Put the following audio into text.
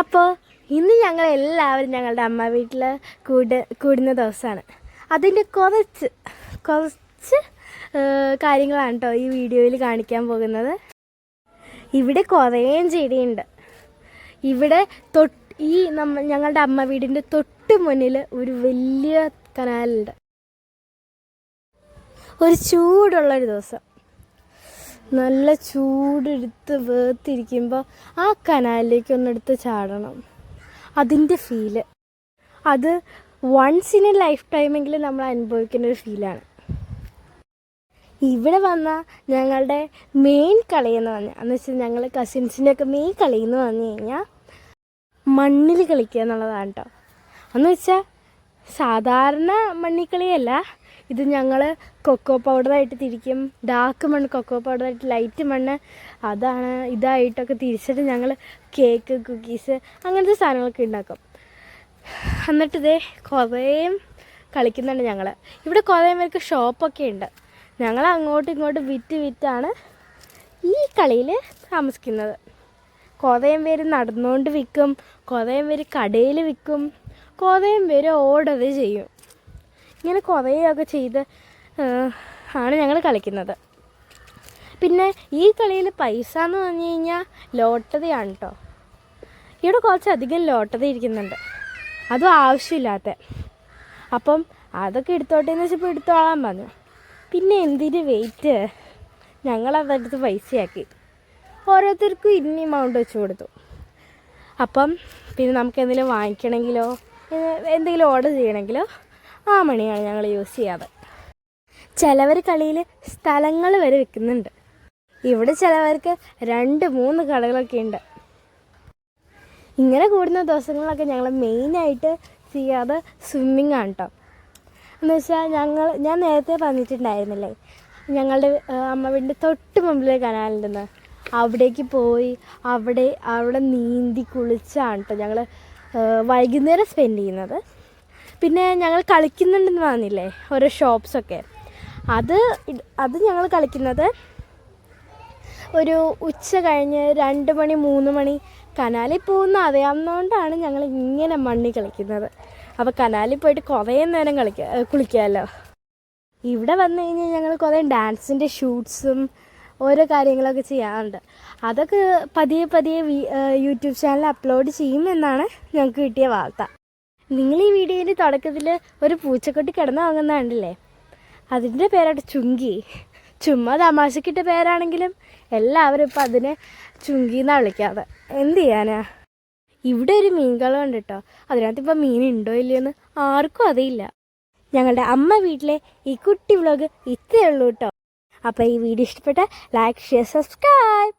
അപ്പോൾ ഇന്ന് ഞങ്ങൾ എല്ലാവരും ഞങ്ങളുടെ അമ്മ വീട്ടിൽ കൂട് കൂടുന്ന ദിവസമാണ് അതിന്റെ കുറച്ച് കുറച്ച് കാര്യങ്ങളാണ് കേട്ടോ ഈ വീഡിയോയിൽ കാണിക്കാൻ പോകുന്നത്. ഇവിടെ കുറേ ചെടിയുണ്ട്. ഇവിടെ തൊട്ട് ഈ നമ്മ ഞങ്ങളുടെ അമ്മ വീടിന്റെ തൊട്ട് മുന്നിൽ ഒരു വലിയ കനാലുണ്ട്. ഒരു ചൂടുള്ളൊരു ദിവസം. നല്ല ചൂടെടുത്ത് വേർത്തിരിക്കുമ്പോൾ ആ കനാലിലേക്ക് ഒന്നെടുത്ത് ചാടണം. അതിന്റെ ഫീൽ അത് വൺസ് ഇൻ എ ലൈഫ് ടൈമെങ്കിലും നമ്മൾ അനുഭവിക്കുന്ന ഒരു ഫീലാണ് ഇവിടെ വന്ന ഞങ്ങളുടെ മെയിൻ കളിയെന്ന് പറഞ്ഞാൽ എന്ന് വെച്ചാൽ ഞങ്ങൾ കസിൻസിന്റെ ഒക്കെ മെയിൻ കളി എന്ന് പറഞ്ഞു കഴിഞ്ഞാൽ മണ്ണിൽ കളിക്കുക എന്നുള്ളതാണ് കേട്ടോ എന്ന് വെച്ചാൽ സാധാരണ മണ്ണിക്കളിയല്ല ഇത് ഞങ്ങൾ കൊക്കോ പൗഡറായിട്ട് തിരിക്കും. ഡാർക്ക് മണ്ണ് കൊക്കോ പൗഡറായിട്ട് ലൈറ്റ് മണ്ണ്. അതാണ് ഇതായിട്ടൊക്കെ തിരിച്ചിട്ട് ഞങ്ങൾ കേക്ക് കുക്കീസ് അങ്ങനത്തെ സാധനങ്ങളൊക്കെ ഉണ്ടാക്കും. എന്നിട്ട് ഇതേ കുറേ കളിക്കുന്നുണ്ട് ഞങ്ങൾ ഇവിടെ കുറേ പേർക്ക് ഷോപ്പൊക്കെ ഉണ്ട്. ഞങ്ങൾ അങ്ങോട്ടും ഇങ്ങോട്ടും വിറ്റ് വിറ്റാണ് ഈ കളിയിൽ താമസിക്കുന്നത്. കുറേ പേര് നടന്നുകൊണ്ട് വിൽക്കും. കുറേ പേര് കടയിൽ വിൽക്കും. കുറേ പേര് ഓർഡർ ചെയ്യും. ഇങ്ങനെ കുറേയൊക്കെ ചെയ്ത് ആണ് ഞങ്ങൾ കളിക്കുന്നത്. പിന്നെ ഈ കളിയിൽ പൈസ എന്ന് പറഞ്ഞു കഴിഞ്ഞാൽ ലോട്ടറിയാണ് കേട്ടോ ഇവിടെ കുറച്ചധികം ലോട്ടറി ഇരിക്കുന്നുണ്ട്. അതും ആവശ്യമില്ലാത്ത. അപ്പം അതൊക്കെ എടുത്തോട്ടെ എന്ന് വെച്ചപ്പോൾ എടുത്തോളാൻ പറഞ്ഞു. പിന്നെ എന്തിന് വെയിറ്റ് ഞങ്ങളതെടുത്ത് പൈസയാക്കി. ഓരോരുത്തർക്കും ഇന്ന എമൗണ്ട് വെച്ച് കൊടുത്തു. അപ്പം പിന്നെ നമുക്ക് എന്തെങ്കിലും വാങ്ങിക്കണമെങ്കിലോ എന്തെങ്കിലും ഓർഡർ ചെയ്യണമെങ്കിലോ ആ മണിയാണ് ഞങ്ങൾ യൂസ് ചെയ്യാറ്. ചിലവർ കളിയിൽ സ്ഥലങ്ങൾ വരെ വിൽക്കുന്നുണ്ട് ഇവിടെ ചിലവർക്ക് രണ്ട് മൂന്ന് കടകളൊക്കെ ഉണ്ട്. ഇങ്ങനെ കൂടുന്ന ദിവസങ്ങളിലൊക്കെ ഞങ്ങൾ മെയിനായിട്ട് ചെയ്യാറ് സ്വിമ്മിങ് ആണ് കേട്ടോ എന്ന് വെച്ചാൽ ഞങ്ങൾ ഞാൻ നേരത്തെ പറഞ്ഞിട്ടുണ്ടായിരുന്നില്ലേ ഞങ്ങളുടെ അമ്മ വീടിന്റെ തൊട്ട് മുമ്പിലെ കനാലുണ്ടെന്ന് അവിടേക്ക് പോയി അവിടെ അവിടെ നീന്തി കുളിച്ചാണ് കേട്ടോ ഞങ്ങൾ വൈകുന്നേരം സ്പെൻഡ് ചെയ്യുന്നത്. പിന്നെ ഞങ്ങൾ കളിക്കുന്നുണ്ടെന്ന് പറഞ്ഞില്ലേ ഓരോ ഷോപ്സൊക്കെ അത് അത് ഞങ്ങൾ കളിക്കുന്നത് ഒരു ഉച്ച കഴിഞ്ഞ് രണ്ട് മണി മൂന്ന് മണി കനാലിൽ പോകുന്ന അറിയാവുന്നതുകൊണ്ടാണ് ഞങ്ങൾ ഇങ്ങനെ മണ്ണി കളിക്കുന്നത്. അപ്പോൾ കനാലിൽ പോയിട്ട് കുറേ നേരം കളിക്കുക കുളിക്കാമല്ലോ ഇവിടെ വന്നു കഴിഞ്ഞാൽ ഞങ്ങൾ കുറേ ഡാൻസിന്റെ ഷൂട്ട്സും ഓരോ കാര്യങ്ങളൊക്കെ ചെയ്യാറുണ്ട്. അതൊക്കെ പതിയെ പതിയെ യൂട്യൂബ് ചാനൽ അപ്ലോഡ് ചെയ്യുമെന്നാണ് ഞങ്ങൾക്ക് കിട്ടിയ വാർത്ത. നിങ്ങൾ ഈ വീഡിയോയിൽ തുടക്കത്തിൽ ഒരു പൂച്ചക്കുട്ടി കിടന്ന് വാങ്ങുന്ന അതിന്റെ പേരാണ് ചുങ്കി. ചുമ്മാ തമാശക്കിട്ട പേരാണെങ്കിലും എല്ലാവരും ഇപ്പം അതിനെ ചുങ്കി എന്നാണ് വിളിക്കാതെ എന്ത് ചെയ്യാനാ? ഇവിടെ ഒരു മീൻകളം ഉണ്ട് കേട്ടോ അതിനകത്ത് ഇപ്പം മീൻ ഉണ്ടോ ഇല്ലയോ എന്ന് ആർക്കും അറിയില്ല. ഞങ്ങളുടെ അമ്മ വീട്ടിലെ ഈ കുട്ടി വ്ളോഗ് ഇത്രയേ ഉള്ളൂ കേട്ടോ അപ്പോൾ ഈ വീഡിയോ ഇഷ്ടപ്പെട്ട ലൈക്ക് ഷെയർ സബ്സ്ക്രൈബ്.